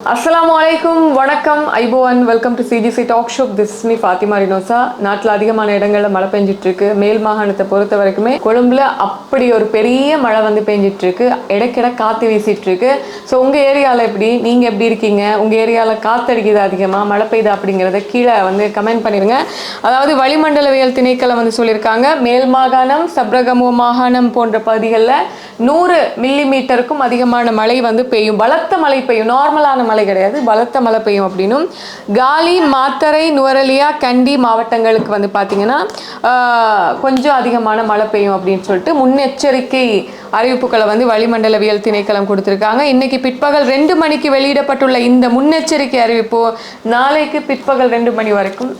அஸ்ஸலாமு அலைக்கும் வணக்கம். ஐபோவன் welcome to CGC talk show this me Fathima Rinosa நாட்டில் அதிகமான இடங்களில் மழை பெஞ்சிட்டு இருக்கு மேல் மாகாணத்தை பொறுத்த வரைக்குமே கொழும்புல அப்படி ஒரு பெரிய மழை வந்து பெஞ்சிட்டு இருக்கு இடைக்கிட காத்து வீசிட்டு இருக்கு ஸோ உங்க ஏரியாவில் எப்படி? நீங்க எப்படி இருக்கீங்க? உங்க ஏரியாவில் காற்றடிக்குது அதிகமா? மழை பெய்யுது அப்படிங்கிறத கீழே வந்து கமெண்ட் பண்ணிருங்க. அதாவது வளிமண்டலவியல் திணைக்களம் வந்து சொல்லியிருக்காங்க. மேல் மாகாணம் சப்ரகமோ மாகாணம் போன்ற பகுதிகளில் நூறு மில்லி மீட்டருக்கும் அதிகமான மழை வந்து பெய்யும். பலத்த மழை பெய்யும். நார்மலான மழை கிடையாது. பலத்த மழை பெய்யும் அப்படின்னும். காலி மாத்தரை நுவரலியா கண்டி மாவட்டங்களுக்கு வந்து பார்த்திங்கன்னா ஆஹ், கொஞ்சம் அதிகமான மழை பெய்யும் அப்படின்னு சொல்லிட்டு முன்னெச்சரிக்கை அறிவிப்புகளை வந்து வளிமண்டலவியல் திணைக்களம் கொடுத்துருக்காங்க. இன்னைக்கு பிற்பகல் ரெண்டு மணிக்கு வெளியிடப்பட்டுள்ள இந்த முன்னெச்சரிக்கை அறிவிப்பு நாளைக்கு பிற்பகல் ரெண்டு மணி வரைக்கும்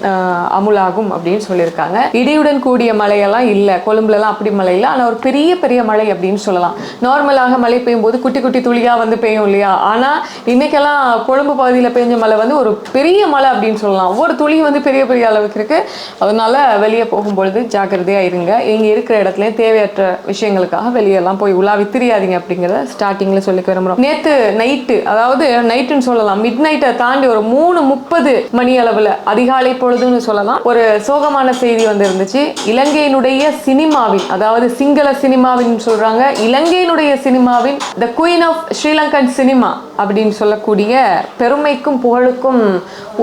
அமுலாகும் அப்படின்னு சொல்லியிருக்காங்க. இடியுடன் கூடிய மழையெல்லாம் இல்லை. கொழும்புலலாம் அப்படி மழை இல்லை. ஆனால் ஒரு பெரிய பெரிய மழை அப்படின்னு சொல்லலாம். நார்மலாக மழை பெய்யும் போது குட்டி குட்டி துளியாக வந்து பெய்யும் இல்லையா? ஆனால் இன்னைக்கெல்லாம் கொழும்பு பகுதியில் பெஞ்ச மழை வந்து ஒரு பெரிய மழை அப்படின்னு சொல்லலாம். ஒவ்வொரு துளியும் வந்து பெரிய பெரிய அளவுக்கு இருக்குது அதனால வெளியே போகும்பொழுது ஜாக்கிரதையாக இருங்க. இங்கே இருக்கிற இடத்துலயும் தேவையற்ற விஷயங்களுக்காக வெளியெல்லாம் போய் உலாவி திரியாதீங்க அப்படிங்கிறத ஸ்டார்டிங்ல சொல்லிக்க விரும்புறோம். நேற்று நைட்டு அதாவது நைட்டுன்னு சொல்லலாம். மிட் நைட்டை தாண்டி ஒரு மூணு முப்பது மணி அளவில் அதிகாலை பொழுதுன்னு சொல்லலாம். ஒரு சோகமான செய்தி வந்து இருந்துச்சு இலங்கையினுடைய சினிமாவின் அதாவது சிங்கள சினிமாவின் சொல்றாங்க. இலங்கையினுடைய சினிமாவின் the queen of Sri Lankan cinema அப்படின்னு சொல்லக்கூடிய பெருமைக்கும் புகழுக்கும்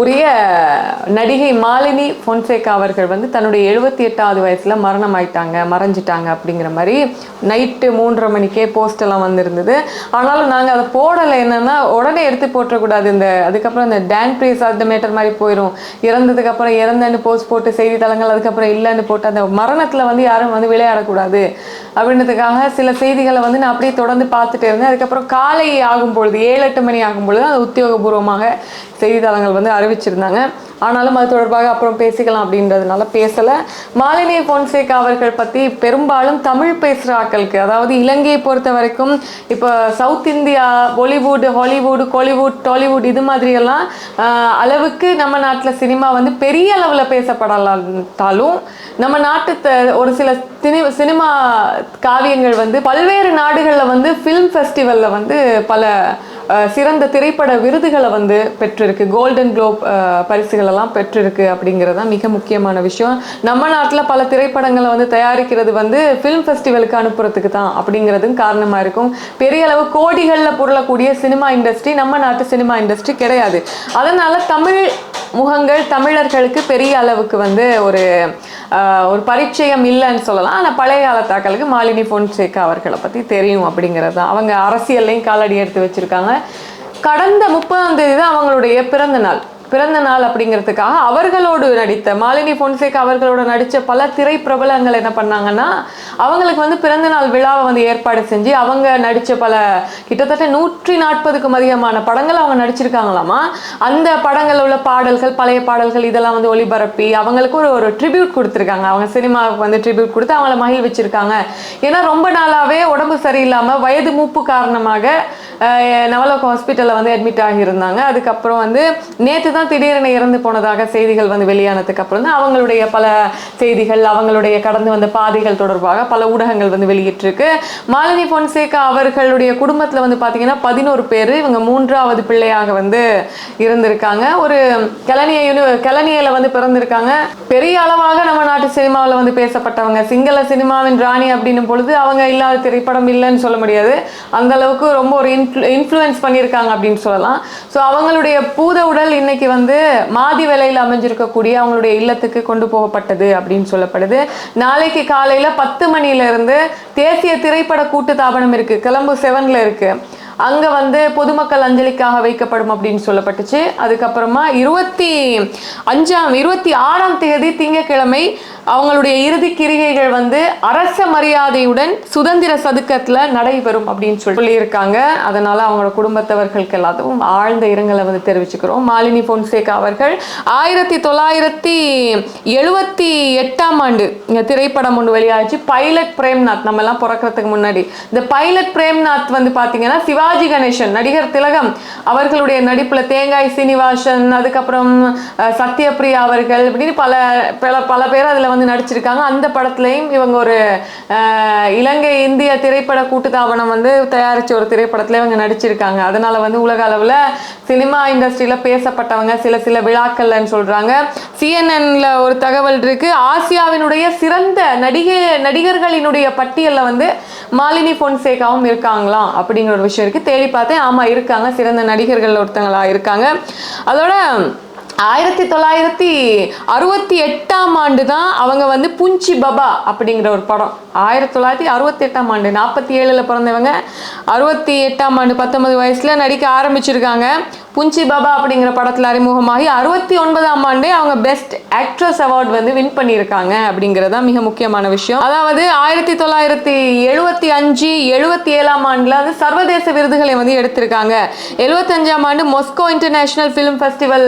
உரிய நடிகை மாலினி பொன்சேகா அவர்கள் வந்து தன்னுடைய எழுபத்தி எட்டாவது வயசில் மரணம் ஆயிட்டாங்க மறைஞ்சிட்டாங்க அப்படிங்கிற மாதிரி நைட்டு மூன்றரை மணிக்கே போஸ்ட் எல்லாம் வந்திருந்தது. ஆனாலும் நாங்கள் அதை போடலை. என்னென்னா உடனே எடுத்து போட்டக்கூடாது. இந்த அதுக்கப்புறம் இந்த டேன் ப்ரீஸ் அந்த மேட்டர் மாதிரி போயிடும் இறந்ததுக்கப்புறம் இறந்தன்னு போஸ்ட் போட்டு செய்தித்தளங்கள் அதுக்கப்புறம் இல்லைன்னு போட்டு அந்த மரணத்தில் வந்து யாரும் வந்து விளையாடக்கூடாது. அப்படின்றதுக்காக சில செய்திகளை வந்து நான் அப்படியே தொடர்ந்து பார்த்துட்டே இருந்தேன். அதுக்கப்புறம் காலை ஆகும் பொழுது ஏழு எட்டு மணி ஆகும் பொழுது அது உத்தியோகபூர்வமாக செய்தித்தளங்கள் வந்து அறிவிச்சிருந்தாங்க. ஆனாலும் அது தொடர்பாக அப்புறம் பேசிக்கலாம் அப்படின்றதுனால பேசலை. மாலினி பொன்சேகா அவர்கள் பற்றி பெரும்பாலும் தமிழ் பேசுகிற ஆக்களுக்கு அதாவது இலங்கையை பொறுத்த வரைக்கும் இப்போ South India Bollywood Hollywood Kollywood Tollywood இது மாதிரியெல்லாம் அளவுக்கு நம்ம நாட்டில் சினிமா வந்து பெரிய அளவில் பேசப்படலாட்டாலும் நம்ம நாட்டு த- ஒரு சில சினி சினிமா காவியங்கள் வந்து பல்வேறு நாடுகளில் வந்து ஃபிலிம் ஃபெஸ்டிவலில் வந்து பல சிறந்த திரைப்பட விருதுகளை வந்து பெற்றிருக்கு. கோல்டன் குளோப் பரிசுகளெல்லாம் பரிசுகள் எல்லாம் பெற்றிருக்கு அப்படிங்கிறது தான் மிக முக்கியமான விஷயம். நம்ம நாட்டில் பல திரைப்படங்களை வந்து தயாரிக்கிறது வந்து ஃபிலிம் ஃபெஸ்டிவலுக்கு அனுப்புறதுக்கு தான் அப்படிங்கிறதும் காரணமாக இருக்கும். பெரிய அளவு கோடிகளில் பொருளக்கூடிய சினிமா இண்டஸ்ட்ரி நம்ம நாட்டு சினிமா இண்டஸ்ட்ரி கிடையாது. அதனால் தமிழ் முகங்கள் தமிழர்களுக்கு பெரிய அளவுக்கு வந்து ஒரு ஒரு பரிச்சயம் இல்லைன்னு சொல்லலாம். ஆனால் பழைய காலத்தாக்களுக்கு மாலினி பொன்சேகா அவர்களை பற்றி தெரியும் அப்படிங்கிறது தான். அவங்க அரசியல்லையும் காலடி எடுத்து வச்சுருக்காங்க. கடந்த முப்பதாம் தேதி தான் அவங்களுடைய பிறந்த நாள். பிறந்த நாள் அப்படிங்கிறதுக்காக அவர்களோடு நடித்த மாலினி பொன்சேகா அவர்களோட நடித்த பல திரைப்பிரபலங்கள் என்ன பண்ணாங்கன்னா அவங்களுக்கு வந்து பிறந்த நாள் விழாவை வந்து ஏற்பாடு செஞ்சு அவங்க நடித்த பல கிட்டத்தட்ட நூற்றி நாற்பதுக்கும் அதிகமான படங்கள் அவங்க நடிச்சிருக்காங்களாமா? அந்த படங்களில் உள்ள பாடல்கள் பழைய பாடல்கள் இதெல்லாம் வந்து ஒளிபரப்பி அவங்களுக்கு ஒரு ஒரு ட்ரிபியூட் கொடுத்துருக்காங்க. அவங்க சினிமாவுக்கு வந்து ட்ரிபியூட் கொடுத்து அவங்கள மகிழ்விச்சிருக்காங்க. ஏன்னா ரொம்ப நாளாகவே உடம்பு சரியில்லாமல் வயது மூப்பு காரணமாக நவலோக ஹாஸ்பிட்டலில் வந்து அட்மிட் ஆகியிருந்தாங்க. அதுக்கப்புறம் வந்து நேற்று தான் திடீரென இறந்து போனதாக செய்திகள் வந்து வெளியானதுக்கு அப்புறம் தான் அவங்களுடைய பல செய்திகள் அவங்களுடைய கடந்து வந்த பாதைகள் தொடர்பாக பல ஊடகங்கள் வந்து வெளியிட்டிருக்கு. மாலினி பொன்சேகா அவர்களுடைய குடும்பத்தில் வந்து பார்த்தீங்கன்னா பதினோரு பேர் இவங்க மூன்றாவது பிள்ளையாக வந்து இருந்திருக்காங்க. ஒரு கலனிய யூனி வந்து பிறந்திருக்காங்க. பெரிய அளவாக நம்ம நாட்டு சினிமாவில் வந்து பேசப்பட்டவங்க. சிங்கள சினிமாவின் ராணி அப்படின்னும் பொழுது அவங்க இல்லாத திரைப்படம் இல்லைன்னு சொல்ல முடியாது. அந்த அளவுக்கு ரொம்ப ஒரு இன்ஃப்ளு இன்ஃப்ளூயன்ஸ் பண்ணியிருக்காங்க அப்படின்னு சொல்லலாம். ஸோ அவங்களுடைய பூத உடல் இன்னைக்கு வந்து மாதி வேலையில் அமைஞ்சிருக்கக்கூடிய அவங்களுடைய இல்லத்துக்கு கொண்டு போகப்பட்டது அப்படின்னு சொல்லப்படுது. நாளைக்கு காலையில பத்து மணியில இருந்து தேசிய திரைப்பட கூட்டு தாபனம் இருக்கு. கிளம்பு செவன்ல இருக்கு. அங்க வந்து பொதுமக்கள் அஞ்சலிக்காக வைக்கப்படும் அப்படின்னு சொல்லப்பட்டுச்சு. அதுக்கப்புறமா இருபத்தி அஞ்சாம் இருபத்தி ஆறாம் தேதி திங்கட்கிழமை அவங்களுடைய இறுதி கிரிகைகள் வந்து அரச மரியாதையுடன் சுதந்திர சதுக்கத்துல நடைபெறும் அப்படின்னு சொல்லி சொல்லியிருக்காங்க. அதனால அவங்களோட குடும்பத்தவர்களுக்கு எல்லாத்துக்கும் ஆழ்ந்த இரங்கலை வந்து தெரிவிச்சுக்கிறோம். மாலினி பொன்சேகா அவர்கள் ஆயிரத்தி தொள்ளாயிரத்தி எழுபத்தி எட்டாம் ஆண்டு இங்க திரைப்படம் ஒன்று வெளியாச்சு. பைலட் பிரேம்நாத் நம்ம எல்லாம் பிறக்கிறதுக்கு முன்னாடி. இந்த பைலட் பிரேம்நாத் வந்து பாத்தீங்கன்னா சிவாஜி கணேசன் நடிகர் திலகம் அவர்களுடைய நடிப்புல தேங்காய் சீனிவாசன் அதுக்கப்புறம் சத்யபிரியா அவர்கள் இப்படின்னு பல பல பல பேர் அதுல வந்து நடிச்சிருக்காங்க. அந்த படத்துலையும் இவங்க ஒரு இலங்கை இந்திய திரைப்பட கூட்டுத்தாபனம் வந்து தயாரிச்ச ஒரு திரைப்படத்துல இவங்க நடிச்சிருக்காங்க. அதனால வந்து உலக அளவில் சினிமா இண்டஸ்ட்ரியில் பேசப்பட்டவங்க சில சில விழாக்கள்லன்னு சொல்றாங்க. சிஎன்என்ல ஒரு தகவல் இருக்கு. ஆசியாவினுடைய சிறந்த நடிகை நடிகர்களினுடைய பட்டியலில் வந்து மாலினி பொன்சேகாவும் இருக்காங்களாம் அப்படிங்கிற ஒரு விஷயம் இருக்கு. தேடி பார்த்தேன். ஆமா இருக்காங்க. சிறந்த நடிகர்கள் ஒருத்தங்களா இருக்காங்க. அதோட ஆயிரத்தி தொள்ளாயிரத்தி அறுபத்தி எட்டாம் ஆண்டு தான் அவங்க வந்து புஞ்சி பபா அப்படிங்கிற ஒரு படம். ஆயிரத்தி தொள்ளாயிரத்தி அறுபத்தி எட்டாம் ஆண்டு நாற்பத்தி ஏழில் பிறந்தவங்க. அறுபத்தி எட்டாம் ஆண்டு பத்தொன்பது வயசில் நடிக்க ஆரம்பிச்சிருக்காங்க. புஞ்சி பாபா அப்படிங்கிற படத்தில் அறிமுகமாகி அறுபத்தி ஒன்பதாம் ஆண்டே அவங்க பெஸ்ட் ஆக்ட்ரஸ் அவார்ட் வந்து வின் பண்ணியிருக்காங்க அப்படிங்கிறது தான் மிக முக்கியமான விஷயம். அதாவது ஆயிரத்தி தொள்ளாயிரத்தி எழுபத்தி அஞ்சு எழுபத்தி ஏழாம் ஆண்டில் வந்து சர்வதேச விருதுகளை வந்து எடுத்திருக்காங்க. எழுபத்தஞ்சாம் ஆண்டு மொஸ்கோ இன்டர்நேஷனல் ஃபிலிம் ஃபெஸ்டிவல்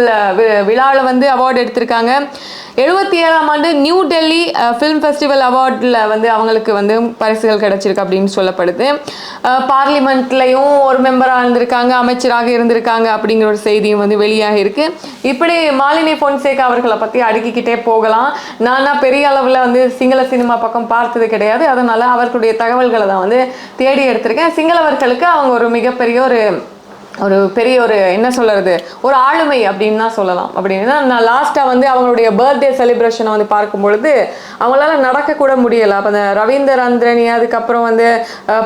விழாவில் வந்து அவார்டு எடுத்திருக்காங்க. எழுபத்தி ஏழாம் ஆண்டு நியூ டெல்லி ஃபிலிம் ஃபெஸ்டிவல் அவார்டில் வந்து அவங்களுக்கு வந்து பரிசுகள் கிடைச்சிருக்கு அப்படின்னு சொல்லப்படுது. பார்லிமெண்ட்லையும் ஒரு மெம்பராக இருந்திருக்காங்க அமைச்சராக இருந்திருக்காங்க அப்படிங்கிற ஒரு செய்தியும் வந்து வெளியாக இருக்கு. இப்படி மாலினி பொன்சேகா அவர்களை பற்றி அடுக்கிக்கிட்டே போகலாம். நானா பெரிய அளவில் வந்து சிங்கள சினிமா பக்கம் பார்த்தது கிடையாது. அதனால் அவர்களுடைய தகவல்களை தான் வந்து தேடி எடுத்திருக்கேன். சிங்களவர்களுக்கு அவங்க ஒரு மிகப்பெரிய ஒரு ஒரு பெரிய ஒரு என்ன சொல்கிறது ஒரு ஆளுமை அப்படின்னு தான் சொல்லலாம். அப்படின்னா நான் லாஸ்ட்டாக வந்து அவங்களுடைய பர்த்டே செலிப்ரேஷனை வந்து பார்க்கும் பொழுது அவங்களால நடக்கக்கூட முடியலை. அப்போ அந்த ரவீந்தர் அந்திரணி அதுக்கப்புறம் வந்து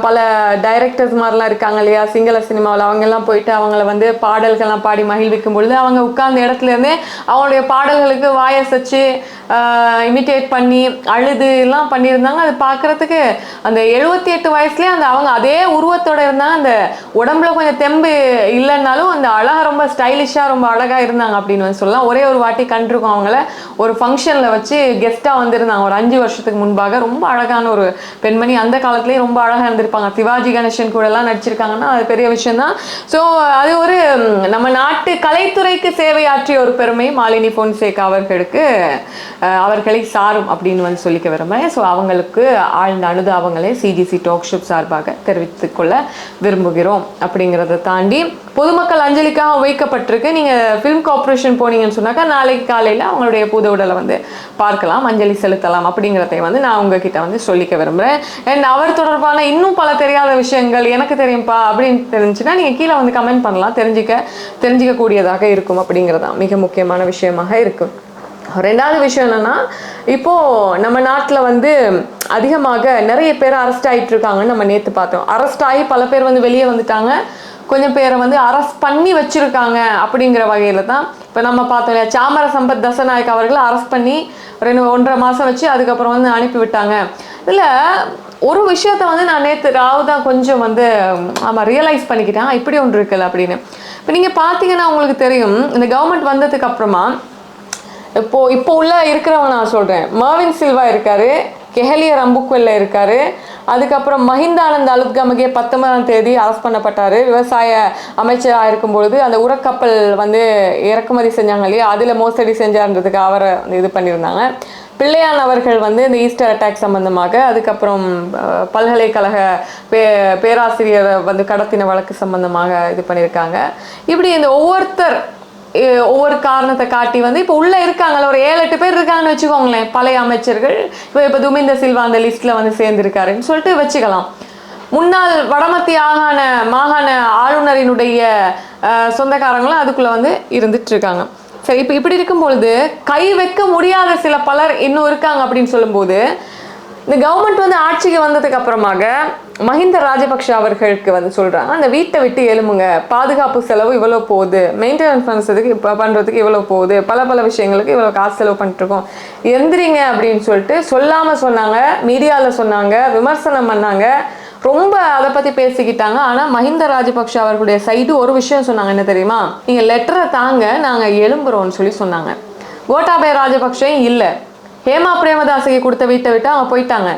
பல டைரக்டர்ஸ் மாதிரிலாம் இருக்காங்க இல்லையா சிங்கள சினிமாவில் அவங்கெல்லாம் போயிட்டு அவங்கள வந்து பாடல்கள்லாம் பாடி மகிழ்விக்கும் பொழுது அவங்க உட்கார்ந்த இடத்துலேருந்தே அவங்களுடைய பாடல்களுக்கு வாயசச்சு இமிட்டேட் பண்ணி அழுது எல்லாம் பண்ணியிருந்தாங்க. அது பார்க்குறதுக்கு அந்த எழுபத்தி எட்டு வயசுலேயே அந்த அவங்க அதே உருவத்தோட இருந்தாங்க. அந்த உடம்புல கொஞ்சம் தெம்பு இல்லைன்னாலும் அந்த அழகா ரொம்ப ஸ்டைலிஷாக ரொம்ப அழகாக இருந்தாங்க அப்படின்னு வந்து சொல்லலாம். ஒரே ஒரு வாட்டி கண்டிருக்கோம் அவங்கள. ஒரு ஃபங்க்ஷனில் வச்சு கெஸ்ட்டாக வந்திருந்தாங்க. ஒரு அஞ்சு வருஷத்துக்கு முன்பாக ரொம்ப அழகான ஒரு பெண்மணி. அந்த காலத்துலேயே ரொம்ப அழகாக இருந்திருப்பாங்க. சிவாஜி கணேசன் கூடலாம் நடிச்சிருக்காங்கன்னா அது பெரிய விஷயம் தான் ஸோ அது ஒரு நம்ம நாட்டு கலைத்துறைக்கு சேவையாற்றிய ஒரு பெருமை மாலினி பொன்சேகா அவர்களுக்கு அவர்களை சாரும் அப்படின்னு வந்து சொல்லிக்க விரும்புகிறேன் ஸோ அவங்களுக்கு ஆழ்ந்த அனுதாபங்களை சிஜிசி டாக் ஷிப் சார்பாக தெரிவித்துக்கொள்ள விரும்புகிறோம் அப்படிங்கிறத தாண்டி பொதுமக்கள் அஞ்சலிக்காக வைக்கப்பட்டிருக்கு. நீங்கள் ஃபிலிம் கார்பரேஷன் போனீங்கன்னு சொன்னாக்கா நாளைக்கு காலையில் அவங்களுடைய புது உடலை வந்து பார்க்கலாம் அஞ்சலி செலுத்தலாம் அப்படிங்கிறதை வந்து நான் உங்ககிட்ட வந்து சொல்லிக்க விரும்புகிறேன் அண்ட் அவர் தொடர்பான இன்னும் பல தெரியாத விஷயங்கள் எனக்கு தெரியும்ப்பா அப்படின்னு தெரிஞ்சுன்னா நீங்கள் கீழே வந்து கமெண்ட் பண்ணலாம். தெரிஞ்சுக்க தெரிஞ்சிக்கக்கூடியதாக இருக்கும் அப்படிங்கிறதான் மிக முக்கியமான விஷயமாக இருக்கும். ரெண்டாவது விஷயம் என்னன்னா இப்போ நம்ம நாட்டில் வந்து அதிகமாக நிறைய பேர் அரெஸ்ட் ஆயிட்டு இருக்காங்கன்னு நம்ம நேற்று பார்த்தோம். அரெஸ்ட் ஆகி பல பேர் வந்து வெளியே வந்துட்டாங்க. கொஞ்சம் பேரை வந்து அரெஸ்ட் பண்ணி வச்சிருக்காங்க அப்படிங்கிற வகையில் தான் இப்போ நம்ம பார்த்தோம் இல்லையா? சாமர சம்பத் தசநாயக் அவர்களை அரெஸ்ட் பண்ணி ரெண்டு ஒன்றரை மாதம் வச்சு அதுக்கப்புறம் வந்து அனுப்பி விட்டாங்க. இதில் ஒரு விஷயத்த வந்து நான் நேற்று ராவு தான் கொஞ்சம் வந்து ஆமாம் ரியலைஸ் பண்ணிக்கிட்டேன். இப்படி ஒன்று இருக்குல்ல அப்படின்னு. இப்போ நீங்கள் பார்த்தீங்கன்னா உங்களுக்கு தெரியும் இந்த கவர்மெண்ட் வந்ததுக்கு அப்புறமா இப்போ இப்போ உள்ள இருக்கிறவங்க நான் சொல்கிறேன் மர்வின் சில்வா இருக்காரு. கெஹலிய ரம்புக்வெல்ல இருக்காரு. அதுக்கப்புறம் மஹிந்தானந்த் அலுத்கமகே பத்தொன்பதாம் தேதி அரெஸ்ட் பண்ணப்பட்டார். விவசாய அமைச்சராக இருக்கும் பொழுது அந்த உரக்கப்பல் வந்து இறக்குமதி செஞ்சாங்க இல்லையா? அதில் மோசடி செஞ்சார்ன்றதுக்கு அவரை இது பண்ணியிருந்தாங்க. பிள்ளையான் அவர்கள் வந்து இந்த ஈஸ்டர் அட்டாக் சம்பந்தமாக அதுக்கப்புறம் பல்கலைக்கழக பே பேராசிரியரை வந்து கடத்தின வழக்கு சம்பந்தமாக இது பண்ணியிருக்காங்க. இப்படி இந்த ஒவ்வொருத்தர் ஒவ்வொரு காரணத்தை காட்டி வந்து இப்போ உள்ளே இருக்காங்கல்ல ஒரு ஏழு எட்டு பேர் இருக்காங்கன்னு வச்சுக்கோங்களேன். பழைய அமைச்சர்கள் இப்போ இப்போ துமிந்த சில்வா அந்த லிஸ்ட்டில் வந்து சேர்ந்துருக்காருன்னு சொல்லிட்டு வச்சுக்கலாம். முன்னாள் வடமத்திய ஆகாண மாகாண ஆளுநரினுடைய சொந்தக்காரங்களும் அதுக்குள்ளே வந்து இருந்துட்டு இருக்காங்க சரி இப்போ இப்படி இருக்கும் பொழுது கை வைக்க முடியாத சில பலர் இன்னும் இருக்காங்க அப்படின்னு சொல்லும்போது இந்த கவர்மெண்ட் வந்து ஆட்சிக்கு வந்ததுக்கு அப்புறமாக மஹிந்த ராஜபக்ஷ அவர்களுக்கு வந்து சொல்கிறாங்க அந்த வீட்டை விட்டு எழுமுங்க பாதுகாப்பு செலவு இவ்வளோ போகுது மெயின்டெனன்ஸ் பண்ணுறதுக்கு இப்போ பண்ணுறதுக்கு இவ்வளோ போகுது பல பல விஷயங்களுக்கு இவ்வளோ காசு செலவு பண்ணிட்டுருக்கோம். எந்திரிங்க அப்படின்னு சொல்லிட்டு சொல்லாமல் சொன்னாங்க மீடியாவில் சொன்னாங்க விமர்சனம் பண்ணாங்க ரொம்ப அதை பற்றி பேசிக்கிட்டாங்க. ஆனால் மஹிந்த ராஜபக்ஷ அவர்களுடைய சைடு ஒரு விஷயம் சொன்னாங்க என்ன தெரியுமா? நீங்கள் லெட்டரை தாங்க நாங்கள் எழும்புறோம்னு சொல்லி சொன்னாங்க. கோட்டாபய ராஜபக்ஷையும் இல்லை. ஹேமா பிரேமதாஸுக்கு கொடுத்த வீட்டை விட்டு அவங்க போயிட்டாங்க.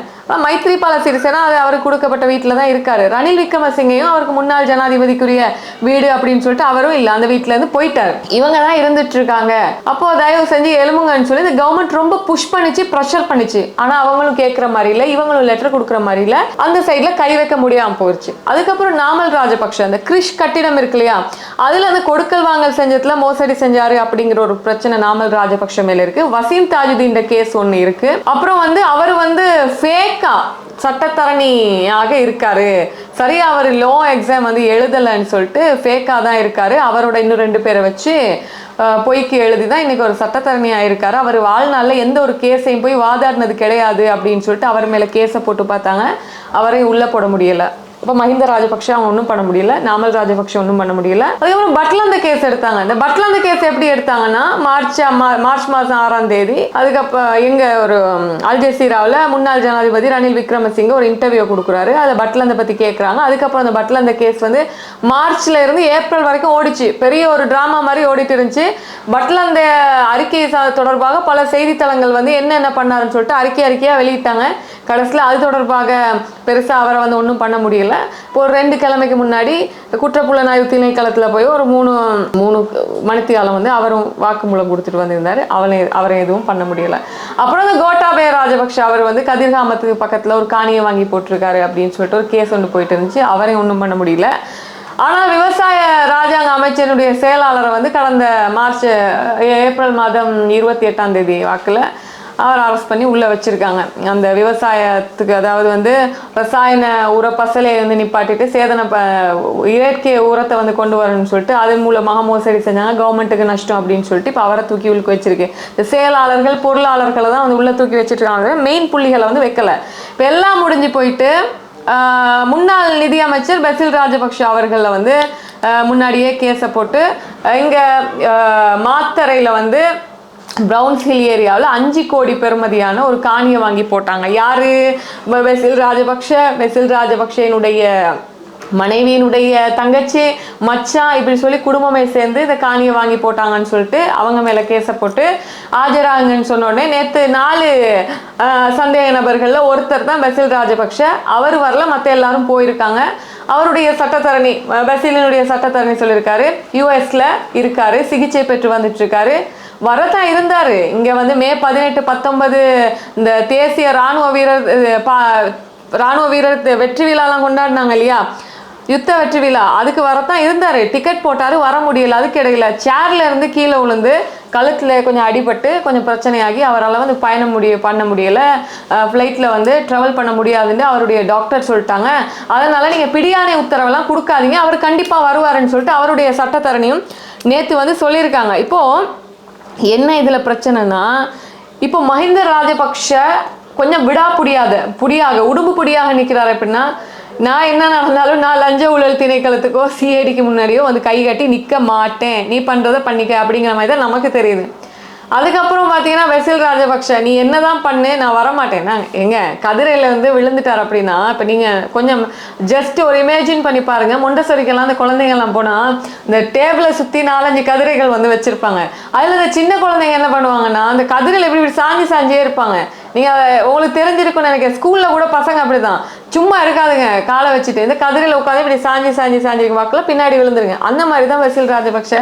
மைத்ரிபால சிறிசேனா அது அவருக்கு கொடுக்கப்பட்ட வீட்டில் தான் இருக்காரு. ரணில் விக்ரமசிங்கையும் அவருக்கு முன்னாள் ஜனாதிபதிக்குரிய வீடு அப்படின்னு சொல்லிட்டு அவரும் இல்லை அந்த வீட்டுல இருந்து போயிட்டார். இவங்க தான் இருந்துட்டு இருக்காங்க. அப்போ தயவு செஞ்சு எலும்புங்கன்னு சொல்லி இந்த கவர்மெண்ட் ரொம்ப புஷ் பண்ணிச்சு ப்ரெஷர் பண்ணிச்சு. ஆனா அவங்களும் கேட்குற மாதிரி இல்லை இவங்களும் லெட்டர் கொடுக்குற மாதிரி இல்லை. அந்த சைட்ல கை வைக்க முடியாம போயிடுச்சு அதுக்கப்புறம் நாமல் ராஜபக்ஷ அந்த கிரிஷ் கட்டிடம் இருக்கு இல்லையா? அதுல அந்த கொடுக்கல் வாங்கல் செஞ்சதுல மோசடி செஞ்சாரு அப்படிங்கிற ஒரு பிரச்சனை நாமல் ராஜபக்ஷ மேல இருக்கு. வசீம் தாஜுதீன் கேஸ் ஒன்று இருக்கு. அப்புறம் வந்து அவர் வந்து ஃபேக்கா சட்டத்தரணியாக இருக்காரு. சரியா அவர் லோ எக்ஸாம் வந்து எழுதலைன்னு சொல்லிட்டு ஃபேக்காக தான் இருக்காரு. அவரோட இன்னும் ரெண்டு பேரை வச்சு பொய்க்கு எழுதி தான் இன்னைக்கு ஒரு சட்டத்தரணியாக இருக்கார். அவர் வாழ்நாளில் எந்த ஒரு கேஸையும் போய் வாதாடினது கிடையாது அப்படின்னு சொல்லிட்டு அவர் மேலே கேஸை போட்டு பார்த்தாங்க. அவரையும் உள்ளே போட முடியலை. இப்போ மஹிந்த ராஜபக்ஷ அவங்க ஒன்றும் பண்ண முடியல நாமல் ராஜபக்ஷ ஒன்றும் பண்ண முடியல. அதுக்கப்புறம் பட்லந்த கேஸ் எடுத்தாங்க. இந்த பட்லந்த கேஸ் எப்படி எடுத்தாங்கன்னா மார்ச் மார்ச் மாதம் ஆறாம் தேதி அதுக்கப்புறம் எங்க ஒரு அல்ஜசீராவில் முன்னாள் ஜனாதிபதி ரணில் விக்ரமசிங்க ஒரு இன்டர்வியூ கொடுக்குறாரு. அதை பட்லந்த பற்றி கேட்குறாங்க அதுக்கப்புறம் அந்த பட்லந்த கேஸ் வந்து மார்ச்ல இருந்து ஏப்ரல் வரைக்கும் ஓடிச்சு. பெரிய ஒரு டிராமா மாதிரி ஓடிட்டு இருந்துச்சு. பட்லந்த அறிக்கை தொடர்பாக பல செய்தித்தளங்கள் வந்து என்னென்ன பண்ணாருன்னு சொல்லிட்டு அறிக்கை அறிக்கையாக வெளியிட்டாங்க. கடைசியில் அது தொடர்பாக பெருசாக அவரை வந்து ஒன்றும் பண்ண முடியல. இப்போ ஒரு ரெண்டு கிழமைக்கு முன்னாடி குற்றப்புலனாய்வு திணைக்களத்தில் போய் ஒரு மூணு மூணு மணித்தியாலம் வந்து அவரும் வாக்குமூலம் கொடுத்துட்டு வந்திருந்தார். அவனை அவரை எதுவும் பண்ண முடியல. அப்புறம் அந்த கோட்டாபய ராஜபக்ஷ அவர் வந்து கதிர்காமத்துக்கு பக்கத்தில் ஒரு காணியை வாங்கி போட்டிருக்காரு அப்படின்னு சொல்லிட்டு ஒரு கேஸ் ஒன்று போயிட்டு இருந்துச்சு. அவரையும் ஒன்றும் பண்ண முடியல. ஆனால் விவசாய ராஜாங்க அமைச்சருடைய செயலாளரை வந்து கடந்த மார்ச் ஏப்ரல் மாதம் இருபத்தி எட்டாம் தேதி வாக்கில் அவர் அரெஸ்ட் பண்ணி உள்ளே வச்சிருக்காங்க. அந்த விவசாயத்துக்கு அதாவது வந்து ரசாயன உர பசலையை வந்து நிப்பாட்டிட்டு சேதன ப இயற்கை உரத்தை வந்து கொண்டு வரணும்னு சொல்லிட்டு அதன் மூலமாக மோசடி செஞ்சாங்க. கவர்மெண்ட்டுக்கு நஷ்டம் அப்படின்னு சொல்லிட்டு இப்போ அவரை தூக்கி உள்ளுக்கு வச்சிருக்கு. இந்த செயலாளர்கள் பொருளாளர்களை தான் வந்து உள்ளே தூக்கி வச்சுட்டு மெயின் புள்ளிகளை வந்து வைக்கல. இப்போ எல்லாம் முடிஞ்சு போயிட்டு முன்னாள் நிதியமைச்சர் பெசில் ராஜபக்ஷ அவர்களில் வந்து முன்னாடியே கேஸை போட்டு இங்கே மாத்தறையில் வந்து ப்ரௌன்ஸ் ஹில் ஏரியாவில் அஞ்சு கோடி பெறுமதியான ஒரு காணியை வாங்கி போட்டாங்க. யார்? வெசில் பெசில் ராஜபக்ஷ. பெசில் ராஜபக்ஷனுடைய மனைவியினுடைய தங்கச்சி மச்சான் இப்படி சொல்லி குடும்பமே சேர்ந்து இந்த காணியை வாங்கி போட்டாங்கன்னு சொல்லிட்டு அவங்க மேலே கேஸை போட்டு ஆஜராங்கன்னு சொன்ன நேற்று நாலு சந்தேக நபர்களில் ஒருத்தர் தான் பெசில் ராஜபக்ஷ. அவர் வரல மற்ற எல்லாரும் போயிருக்காங்க. அவருடைய சட்டத்தரணி பசிலினுடைய பெசிலினுடைய சட்டத்தரணி சொல்லியிருக்காரு. யூஎஸில் இருக்காரு சிகிச்சை பெற்று வந்துட்டு இருக்காரு. வரதான் இருந்தாரு. இங்க வந்து மே பதினெட்டு பத்தொன்பது இந்த தேசிய ராணுவ வீரர் பா- ராணுவ வீரர் வெற்றி விழாலாம் கொண்டாடினாங்க இல்லையா? யுத்த வெற்றி விழா. அதுக்கு வரத்தான் இருந்தாரு. டிக்கெட் போட்டாரு வர முடியல. அதுக்கு இடையில சேர்ல இருந்து கீழே விழுந்து கழுத்தில் கொஞ்சம் அடிபட்டு கொஞ்சம் பிரச்சனையாகி அவரால் வந்து பயணம் முடிய பண்ண முடியலை. ஃப்ளைட்டில் வந்து ட்ராவல் பண்ண முடியாதுன்னு அவருடைய டாக்டர் சொல்லிட்டாங்க. அதனால் நீங்கள் பிடியாணை உத்தரவெல்லாம் கொடுக்காதீங்க. அவர் கண்டிப்பாக வருவாருன்னு சொல்லிட்டு அவருடைய சட்டத்தரணியும் நேற்று வந்து சொல்லியிருக்காங்க. இப்போது என்ன இதில் பிரச்சனைனா இப்போ மஹிந்த ராஜபக்ஷ கொஞ்சம் விடா புடியாத புடியாக உடும்பு புடியாக நிற்கிறார் அப்படின்னா நான் என்ன நடந்தாலும் நான் லஞ்ச ஊழல் திணைக்களத்துக்கோ சிஐடிக்கு முன்னாடியோ வந்து கை கட்டி நிற்க மாட்டேன். நீ பண்ணுறதை பண்ணிக்க அப்படிங்கிற மாதிரி தான் நமக்கு தெரியுது. அதுக்கப்புறம் பார்த்தீங்கன்னா வெசில் ராஜபக்ஷ நீ என்னதான் பண்ணு நான் வரமாட்டேன். நான் எங்க? கதிரையில வந்து விழுந்துட்டார் அப்படின்னா இப்போ நீங்கள் கொஞ்சம் ஜஸ்ட் ஒரு இமேஜின் பண்ணி பாருங்க. மொண்டசரிக்கெல்லாம் அந்த குழந்தைங்கள்லாம் போனால் இந்த டேபிளை சுற்றி நாலஞ்சு கதிரைகள் வந்து வச்சிருப்பாங்க. அதில் இந்த சின்ன குழந்தைங்க என்ன பண்ணுவாங்கன்னா அந்த கதிரையில் இப்படி இப்படி சாஞ்சி சாஞ்சியே இருப்பாங்க. நீங்கள் உங்களுக்கு தெரிஞ்சிருக்கும்னு நினைக்கிறேன். ஸ்கூலில் கூட பசங்க அப்படிதான். சும்மா இருக்காதுங்க. காலை வச்சுட்டு இந்த கதிரில் உட்காந்து இப்படி சாஞ்சி சாஞ்சி சாஞ்சி வாக்கில் பின்னாடி விழுந்துருங்க. அந்த மாதிரி தான் வசில் ராஜபக்ஷ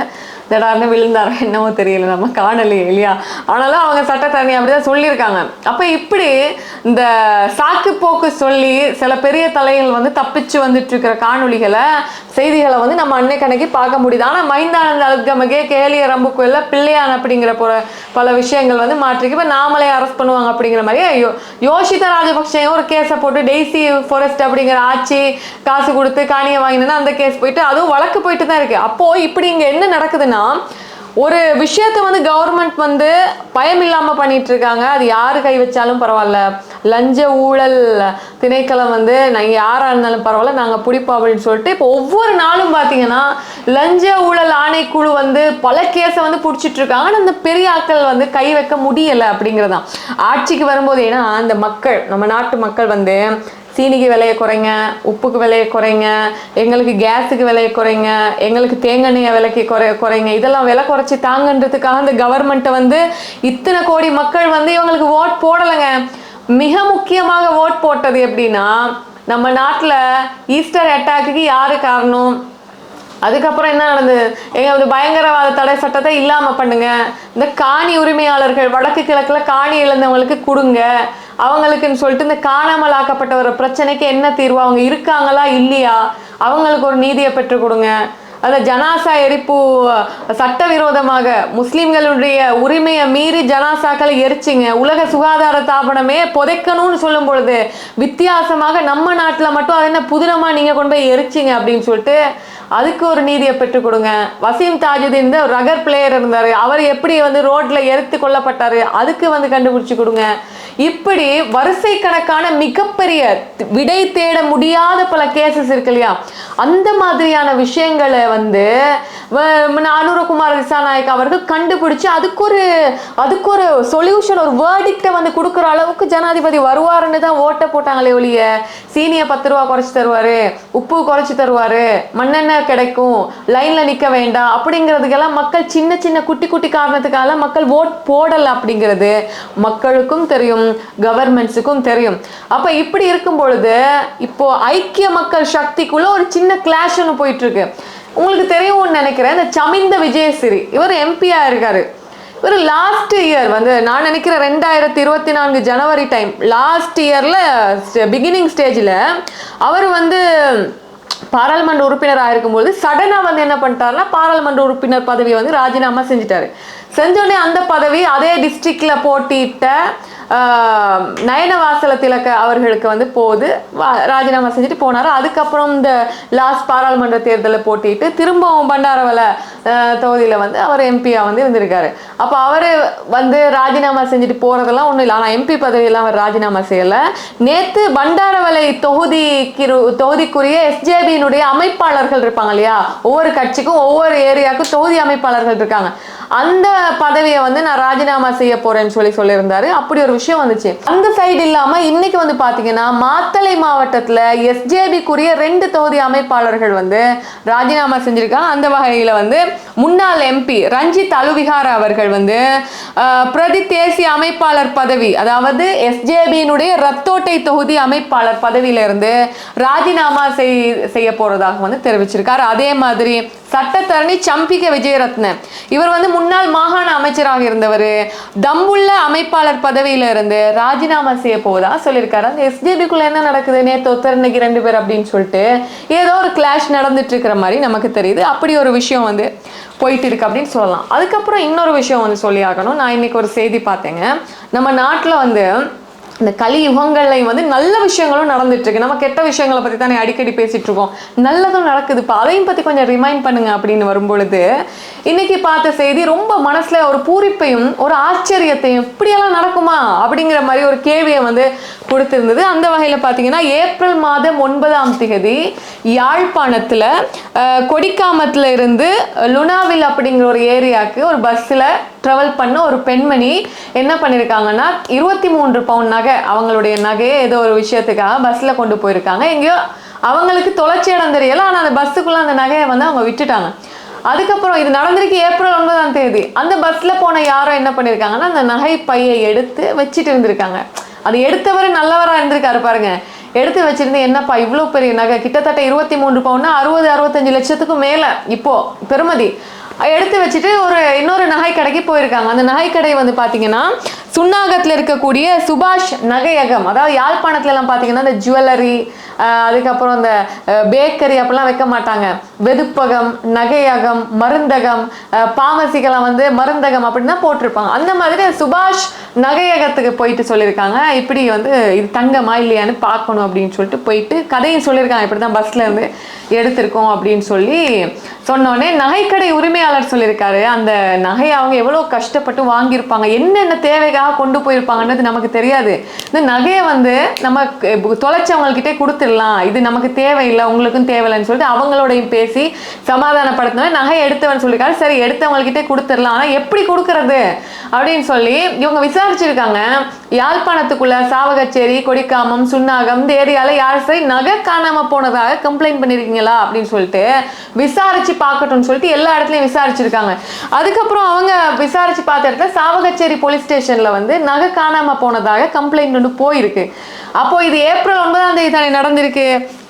திடார்னு விழுந்தாரா என்னவோ தெரியல. நம்ம காணலையே இல்லையா? ஆனாலும் அவங்க சட்டத்தரணி அப்படிதான் சொல்லியிருக்காங்க. அப்போ இப்படி இந்த சாக்கு போக்கு சொல்லி சில பெரிய தலைகள் வந்து தப்பிச்சு வந்துட்டு இருக்கிற காணொலிகளை செய்திகளை வந்து நம்ம அன்னைக்கன்னைக்கு பார்க்க முடியுது. ஆனால் மைந்தானந்த அல்கமகே கேலிய ரம்புக்குள்ள பிள்ளையான் அப்படிங்கிற போகிற பல விஷயங்கள் வந்து மாற்றிக்கு இப்போ நாமளே அரெஸ்ட் பண்ணுவாங்க அப்படிங்கிற மாதிரி யோ யோஷிதா ராஜபக்சேயும் ஒரு கேஸை போட்டு டெய்ஸி ஃபாரஸ்ட் அப்படிங்கிற ஆட்சி காசு கொடுத்து காணியை வாங்கினா அந்த கேஸ் போயிட்டு அதுவும் வழக்கு போயிட்டு தான் இருக்கு. அப்போ இப்படி இங்க என்ன நடக்குதுன்னா ஒரு விஷயத்தை வந்து கவர்மெண்ட் வந்து பயம் இல்லாம பண்ணிட்டு இருக்காங்க அது யாரு கை வச்சாலும் பரவாயில்ல. லஞ்ச ஊழல் திணைக்களம் வந்து நாங்கள் யாரா இருந்தாலும் பரவாயில்ல நாங்க பிடிப்போம் அப்படின்னு சொல்லிட்டு இப்போ ஒவ்வொரு நாளும் பார்த்தீங்கன்னா லஞ்ச ஊழல் ஆணைக்குழு வந்து பல கேஸை வந்து பிடிச்சிட்டு இருக்காங்க ஆனால் அந்த பெரிய ஆட்கள் வந்து கை வைக்க முடியல அப்படிங்கிறதான் ஆட்சிக்கு வரும்போது ஏன்னா அந்த மக்கள் நம்ம நாட்டு மக்கள் வந்து சீனிக்கு விலையை குறைங்க உப்புக்கு விலையை குறைங்க எங்களுக்கு கேஸுக்கு விலையை குறைங்க எங்களுக்கு தேங்காய் விலைக்கு குறை குறைங்க. இதெல்லாம் விலை குறைச்சி தாங்கன்றதுக்காக இந்த கவர்மெண்ட்டை வந்து இத்தனை கோடி மக்கள் வந்து இவங்களுக்கு ஓட் போடலைங்க. மிக முக்கியமாக ஓட் போட்டது எப்படின்னா நம்ம நாட்டில் ஈஸ்டர் அட்டாக்குக்கு யாரு காரணம்? அதுக்கப்புறம் என்ன நடந்தது? எங்க இந்த பயங்கரவாத தடை சட்டத்தை இல்லாமல் பண்ணுங்க. இந்த காணி உரிமையாளர்கள் வடக்கு கிழக்கில் காணி இழந்தவங்களுக்கு கொடுங்க. அவங்களுக்குன்னு சொல்லிட்டு இந்த காணாமல் ஆக்கப்பட்ட ஒரு பிரச்சனைக்கு என்ன தீர்வு? அவங்க இருக்காங்களா இல்லையா? அவங்களுக்கு ஒரு நீதியை பெற்றுக் கொடுங்க. அந்த ஜனாசா எரிப்பு சட்டவிரோதமாக முஸ்லீம்களுடைய உரிமையை மீறி ஜனாசாக்களை எரிச்சிங்க. உலக சுகாதார தாபனமே புதைக்கணும்னு சொல்லும் பொழுது வித்தியாசமாக நம்ம நாட்டில் மட்டும் அது என்ன புதினமாக நீங்கள் கொண்டு போய் எரிச்சிங்க அப்படின்னு சொல்லிட்டு அதுக்கு ஒரு நீதியை பெற்றுக் கொடுங்க. வசீம் தாஜுதீன் இந்த ஒரு ரகர் பிளேயர் இருந்தார். அவர் எப்படி வந்து ரோட்டில் எரித்து கொல்லப்பட்டார்? அதுக்கு வந்து கண்டுபிடிச்சு கொடுங்க. இப்படி வரிசை கணக்கான மிகப்பெரிய விடை தேட முடியாத பல கேசஸ் இருக்கு இல்லையா? அந்த மாதிரியான விஷயங்களை வந்து அனுரகுமார் திசாநாயக் அவர்கள் கண்டுபிடிச்சு அதுக்கு ஒரு அதுக்கு ஒரு சொல்யூஷன் ஒரு வேர்டிக்டை வந்து கொடுக்குற அளவுக்கு ஜனாதிபதி வருவாருன்னு தான் ஓட்டை போட்டாங்களே ஒழிய சீனியை பத்து ரூபா குறைச்சி தருவாரு உப்பு குறைச்சி தருவாரு மண்ணெண்ணெய் கிடைக்கும். லைன்ல நிற்க வேண்டாம். அப்படிங்கிறதுக்கெல்லாம் மக்கள் சின்ன சின்ன குட்டி குட்டி காரணத்துக்காக மக்கள் ஓட் போடலை அப்படிங்கிறது மக்களுக்கும் தெரியும் கவர்மெண்ட்ஸுக்கும் தெரியும். அப்போ இப்படி இருக்கும் பொழுது இப்போ ஐக்கிய மக்கள் சக்திக்குள்ளே ஒரு சின்ன கிளாஷ் ஒன்று போயிட்டுருக்கு. உங்களுக்கு தெரியும்னு நினைக்கிறேன் இந்த சமிந்த விஜயசிறி இவர் எம்பியாக இருக்கார். இவர் லாஸ்ட் இயர் வந்து நான் நினைக்கிறேன் ரெண்டாயிரத்தி இருபத்தி நான்கு ஜனவரி டைம் லாஸ்ட் இயர்ல பிகினிங் ஸ்டேஜில் அவர் வந்து பாராளுமன்ற உறுப்பினராக இருக்கும்போது சடனாக வந்து என்ன பண்ணிட்டாருன்னா பாராளுமன்ற உறுப்பினர் பதவியை வந்து ராஜினாமா செஞ்சிட்டாரு. செஞ்சோடனே அந்த பதவி அதே டிஸ்ட்ரிக்டில் போட்டியிட்ட நயனவாசல திலக்க அவர்களுக்கு வந்து போகுது வா- ராஜினாமா செஞ்சுட்டு போனார். அதுக்கப்புறம் இந்த லாஸ்ட் பாராளுமன்ற தேர்தலில் போட்டிட்டு திரும்பவும் பண்டாரவள தொகுதியில் வந்து அவர் எம்பியா வந்து இருந்திருக்காரு. அப்போ அவர் வந்து ராஜினாமா செஞ்சுட்டு போகிறதெல்லாம் ஒன்றும் இல்லை. ஆனால் எம்பி பதவியெல்லாம் அவர் ராஜினாமா செய்யல. நேற்று பண்டாரவளை தொகுதிக்கு தொகுதிக்குரிய எஸ்ஜேபியினுடைய அமைப்பாளர்கள் இருப்பாங்க இல்லையா? ஒவ்வொரு கட்சிக்கும் ஒவ்வொரு ஏரியாவுக்கும் தொகுதி அமைப்பாளர்கள் இருக்காங்க. அந்த பதவியை வந்து நான் ராஜினாமா செய்ய போறேன்னு சொல்லி சொல்லியிருந்தாரு. அப்படி ஒரு விஷயம் வந்துச்சு. அந்த சைடு இல்லாம இன்னைக்கு வந்து பாத்தீங்கன்னா மாத்தளை மாவட்டத்துல எஸ்ஜேபிக்குரிய ரெண்டு தொகுதி அமைப்பாளர்கள் வந்து ராஜினாமா செஞ்சிருக்காங்க. அந்த வகையில வந்து முன்னாள் எம்பி ரஞ்சித் அலுவிகார் அவர்கள் வந்து பிரதி தேசிய அமைப்பாளர் பதவி அதாவது எஸ்ஜேபியினுடைய ரத்தோட்டை தொகுதி அமைப்பாளர் பதவியிலிருந்து ராஜினாமா செய் செய்ய போறதாக வந்து தெரிவிச்சிருக்காரு. அதே மாதிரி சட்டத்தரணி சம்பிக விஜயரத்ன இவர் வந்து முன்னாள் மாகாண அமைச்சராக இருந்தவர். தம்புள்ள அமைப்பாளர் பதவியில இருந்து ராஜினாமா செய்ய போவதா சொல்லியிருக்காரு. அந்த எஸ்ஜேபிக்குள்ள என்ன நடக்குது? நேத்து ஒருத்தர் இன்னைக்கு ரெண்டு பேர் அப்படின்னு சொல்லிட்டு ஏதோ ஒரு கிளாஷ் நடந்துட்டு இருக்கிற மாதிரி நமக்கு தெரியுது. அப்படி ஒரு விஷயம் வந்து போயிட்டு இருக்கு அப்படின்னு சொல்லலாம். அதுக்கப்புறம் இன்னொரு விஷயம் வந்து சொல்லி ஆகணும். நான் இன்னைக்கு ஒரு செய்தி பார்த்தேங்க. நம்ம நாட்டில் வந்து இந்த கலியுகங்கள்லையும் வந்து நல்ல விஷயங்களும் நடந்துட்டு இருக்கு நம்ம கெட்ட விஷயங்களை பற்றி தானே அடிக்கடி பேசிட்டு இருக்கோம் நல்லதும் நடக்குதுப்பா. அதையும் பற்றி கொஞ்சம் ரிமைண்ட் பண்ணுங்க அப்படின்னு வரும்பொழுது இன்னைக்கு பார்த்த செய்தி ரொம்ப மனசுல ஒரு பூரிப்பையும் ஒரு ஆச்சரியத்தையும் இப்படியெல்லாம் நடக்குமா? அப்படிங்கிற மாதிரி ஒரு கேள்வியை வந்து கொடுத்திருந்தது. அந்த வகையில் பார்த்தீங்கன்னா ஏப்ரல் மாதம் ஒன்பதாம் தேதி யாழ்ப்பாணத்தில் கொடிக்காமத்தில் இருந்து லுனாவில் அப்படிங்கிற ஒரு ஏரியாவுக்கு ஒரு பஸ்ஸில் ட்ராவல் பண்ண ஒரு பெண்மணி என்ன பண்ணியிருக்காங்கன்னா இருபத்தி மூன்று பவுன் நகை அவங்களுடைய நகையை ஏதோ ஒரு விஷயத்துக்காக பஸ்ஸில் கொண்டு போயிருக்காங்க. எங்கேயோ அவங்களுக்கு தொலைச்சி இடம் தெரியல. ஆனால் அந்த பஸ்ஸுக்குள்ளே அந்த நகையை வந்து அவங்க விட்டுட்டாங்க. அதுக்கப்புறம் இது நடந்திருக்கு ஏப்ரல் ஒன்பதாம் தேதி அந்த பஸ்ஸில் போன யாரோ என்ன பண்ணியிருக்காங்கன்னா அந்த நகை பையை எடுத்து வச்சுட்டு இருந்திருக்காங்க. அது எடுத்தவர் நல்லவராக இருந்திருக்காரு பாருங்க. எடுத்து வச்சிருந்து என்னப்பா இவ்வளோ பெரிய நகை? கிட்டத்தட்ட இருபத்தி மூன்று பவுன்னா அறுபது அறுபத்தஞ்சு லட்சத்துக்கும் மேலே. இப்போ பெருமதி எடுத்து வச்சுட்டு ஒரு இன்னொரு நகை கடைக்கு போயிருக்காங்க. அந்த நகை கடை வந்து பார்த்தீங்கன்னா சுண்ணாகத்தில் இருக்கக்கூடிய சுபாஷ் நகையகம். அதாவது யாழ்ப்பாணத்துல எல்லாம் பார்த்தீங்கன்னா இந்த ஜுவல்லரி அதுக்கப்புறம் இந்த பேக்கரி அப்படிலாம் வைக்க மாட்டாங்க. வெதுப்பகம் நகையகம் மருந்தகம் பாமசிக்கெல்லாம் வந்து மருந்தகம் அப்படின்னு தான் போட்டிருப்பாங்க. அந்த மாதிரி சுபாஷ் நகையகத்துக்கு போயிட்டு சொல்லியிருக்காங்க. இப்படி வந்து இது தங்கமா இல்லையான்னு பார்க்கணும் அப்படின்னு சொல்லிட்டு போயிட்டு கதையும் சொல்லியிருக்காங்க. இப்படி தான் பஸ்லேருந்து எடுத்திருக்கோம் அப்படின்னு சொல்லி சொன்னோடனே நகைக்கடை உரிமையாளர் சொல்லியிருக்காரு. அந்த நகையை அவங்க எவ்வளோ கஷ்டப்பட்டு வாங்கியிருப்பாங்க என்னென்ன தேவைக்காக கொண்டு போயிருப்பாங்கன்றது நமக்கு தெரியாது. இந்த நகையை வந்து நம்ம தொலைச்சவங்கக்கிட்டே கொடுத்துடலாம். இது நமக்கு தேவையில்லை உங்களுக்கும் தேவையில்லைன்னு சொல்லிட்டு அவங்களோடையும் பேசி சமாதானப்படுத்தினவன் நகை எடுத்தவன் சொல்லியிருக்காரு. சரி எடுத்தவங்கக்கிட்டே கொடுத்துடலாம் ஆனால் எப்படி கொடுக்கறது அப்படின்னு சொல்லி இவங்க விசாரிச்சிருக்காங்க. யாழ்ப்பாணத்துக்குள்ள சாவகச்சேரி கொடிக்காமம் சுண்ணாகம் இந்த ஏரியாவில் யார் சரி நகை காணாமல் போனதாக கம்ப்ளைண்ட் பண்ணியிருக்கீங்க பண்ணியிருக்கீங்களா அப்படின்னு சொல்லிட்டு விசாரிச்சு பார்க்கட்டும்னு சொல்லிட்டு எல்லா இடத்துலையும் விசாரிச்சிருக்காங்க. அதுக்கப்புறம் அவங்க விசாரிச்சு பார்த்த இடத்துல சாவகச்சேரி போலீஸ் ஸ்டேஷன்ல வந்து நகை காணாம போனதாக கம்ப்ளைண்ட் ஒன்று போயிருக்கு. அப்போ இது ஏப்ரல் ஒன்பதாம் தேதி தானே நடந்திருக்கு.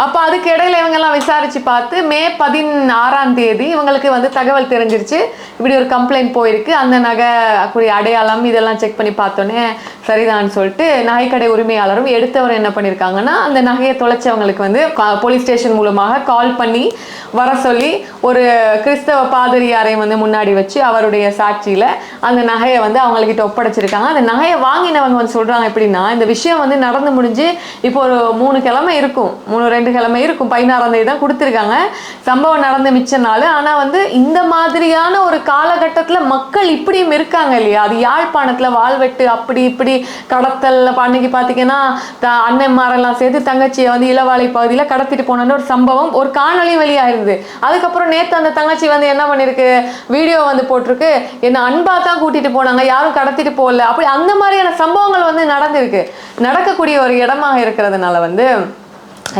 அப்போ அதுக்கு இடையில இவங்க எல்லாம் விசாரிச்சு பார்த்து மே பதினாறாம் தேதி இவங்களுக்கு வந்து தகவல் தெரிஞ்சிருச்சு. இப்படி ஒரு கம்ப்ளைண்ட் போயிருக்கு. அந்த நகை கூடிய அடையாளம் இதெல்லாம் செக் பண்ணி பார்த்தோன்னே சரிதான்னு சொல்லிட்டு நகைக்கடை உரிமையாளரும் எடுத்தவர் என்ன பண்ணியிருக்காங்கன்னா அந்த நகையை தொலைச்சவங்களுக்கு வந்து போலீஸ் ஸ்டேஷன் மூலமாக கால் பண்ணி வர சொல்லி ஒரு கிறிஸ்தவ பாதிரியாரை வந்து முன்னாடி வச்சு அவருடைய சாட்சியில் அந்த நகையை வந்து அவங்கக்கிட்ட ஒப்படைச்சிருக்காங்க. அந்த நகையை வாங்கினவங்க வந்து சொல்றாங்க எப்படின்னா இந்த விஷயம் வந்து நடந்து முடிஞ்சு இப்போ ஒரு மூணு கிழமை இருக்கும். மூணு ரெண்டு கிழமை இருக்கும். பதினாறாம் தேதி தான் கொடுத்துருக்காங்க. சம்பவம் நடந்த மிச்ச நாள். ஆனால் வந்து இந்த மாதிரியான ஒரு காலகட்டத்தில் மக்கள் இப்படியும் இருக்காங்க இல்லையா? அது யாழ்ப்பாணத்தில் வாழ்வெட்டு அப்படி இப்படி கடத்தல் அன்னைக்கு பார்த்தீங்கன்னா த- அண்ணன்மாரெல்லாம் சேர்த்து தங்கச்சியை வந்து இளவாலை பகுதியில் கடத்திட்டு போனோன்னு ஒரு சம்பவம் ஒரு காணொளியும் வெளியாயிருது. அதுக்கப்புறம் நேற்று அந்த தங்கச்சி வந்து என்ன பண்ணியிருக்கு வீடியோ வந்து போட்டிருக்கு. என்ன அன்பா தான் கூட்டிட்டு போனாங்க. யாரும் கடத்திட்டு போகல. அப்படி அந்த மாதிரியான சம்பவங்கள் வந்து நடந்திருக்கு. நடக்கக்கூடிய ஒரு இடமாக இருக்கிறதுனால வந்து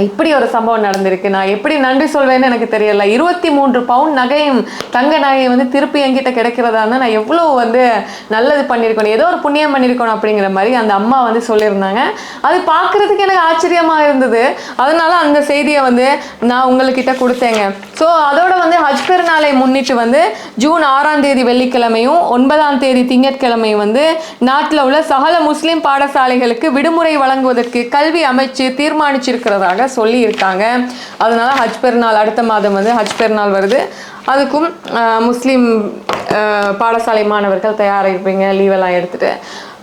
இப்படி ஒரு சம்பவம் நடந்திருக்கு. நான் எப்படி நன்றி சொல்வேன்னு எனக்கு தெரியல. இருபத்தி மூன்று பவுன் நகையும் தங்க நகையும் வந்து திருப்பி என்கிட்ட கிடைக்கிறதா இருந்தால் நான் எவ்வளோ வந்து நல்லது பண்ணியிருக்கணும் ஏதோ ஒரு புண்ணியம் பண்ணியிருக்கணும் அப்படிங்கிற மாதிரி அந்த அம்மா வந்து சொல்லியிருந்தாங்க. அது பார்க்குறதுக்கு எனக்கு ஆச்சரியமாக இருந்தது. அதனால அந்த செய்தியை வந்து நான் உங்கள்கிட்ட கொடுத்தேங்க. ஸோ அதோட வந்து ஹஜ் பெருநாளை முன்னிட்டு வந்து ஜூன் ஆறாம் தேதி வெள்ளிக்கிழமையும் ஒன்பதாம் தேதி திங்கட்கிழமையும் வந்து நாட்டில் உள்ள சகல முஸ்லீம் பாடசாலைகளுக்கு விடுமுறை வழங்குவதற்கு கல்வி அமைச்சு தீர்மானிச்சிருக்கிறதாக சொல்லி சொல்லியிருக்காங்க. அதனால ஹஜ் பெருநாள் அடுத்த மாதம் வந்து ஹஜ் பெருநாள் வருது. அதுக்கும் முஸ்லீம் பாடசாலை மாணவர்கள் தயாராக இருப்பீங்க லீவெல்லாம் எடுத்துகிட்டு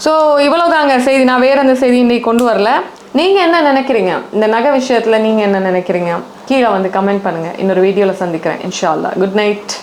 ஸோ இவ்வளவுதாங்க செய்தி. நான் வேறு அந்த செய்தி இன்றைக்கி கொண்டு வரல. நீங்கள் என்ன நினைக்கிறீங்க? இந்த நகை விஷயத்தில் நீங்கள் என்ன நினைக்கிறீங்க? கீழே வந்து கமெண்ட் பண்ணுங்கள் இன்னொரு வீடியோவில் சந்திக்கிறேன். இன்ஷா அல்லா குட் நைட்